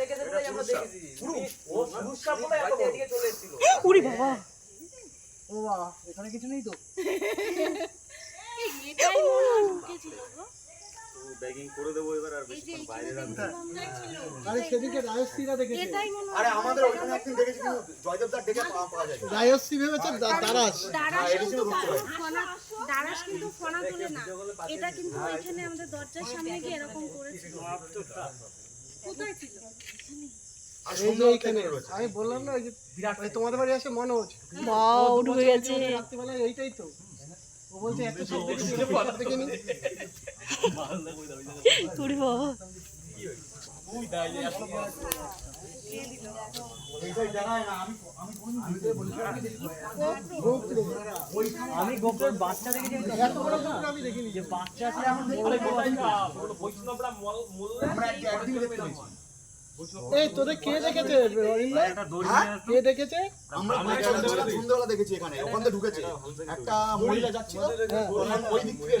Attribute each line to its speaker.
Speaker 1: দেখেছে বলেই আমরা দেখেছি। ও পুরুষটা বলে এত এদিকে চলে এসেছিল।
Speaker 2: উরি বাবা।
Speaker 3: ও বাবা এখানে কিছু নেই তো?
Speaker 4: এটাই মনে হয় ঢুকেছিল গো।
Speaker 5: ব্যাগিং করে দেবো এবার আর বেশিক্ষণ বাইরে রাখব
Speaker 3: আরে সেদিকে রাজশ্রীরা দেখেছে।
Speaker 4: এটাই মনে
Speaker 6: আরে আমাদের ওইখানে একদিন দেখেছি কিন্তু জয়দেব দার ডেকে পাওয়া পাওয়া যায়
Speaker 3: রাজশ্রী ভেবেছে দারাস
Speaker 4: দারাস কিন্তু ফোনা দারাস কিন্তু ফোনা তোলে না। এটা কিন্তু ওইখানে আমাদের দরজার সামনে গিয়ে এরকম করেছিল।
Speaker 3: আমি বললাম না ওই যে বিরাট তোমাদের বাড়ি আসে মনোজ হচ্ছে।
Speaker 2: ঢুকে গেছে।
Speaker 3: রাত্রিবেলা রাত্রিবেলায় এইটাই তো। ও বলছে এত সব দেখিনি
Speaker 2: উরি বাবা।
Speaker 6: না আমি
Speaker 1: বাচ্চা দেখেছি
Speaker 3: এত বড় গোপরে আমি দেখিনি।
Speaker 1: যে বাচ্চা আছে এখন বৈষ্ণবরা
Speaker 6: একদিন দেখতে পেয়েছি
Speaker 3: এই তোদের কে দেখেছে? কে দেখেছে?
Speaker 6: আমরা দেখেছি এখানে ওখান থেকে ঢুকেছে। একটা মহিলা যাচ্ছিল। ওই দিক থেকে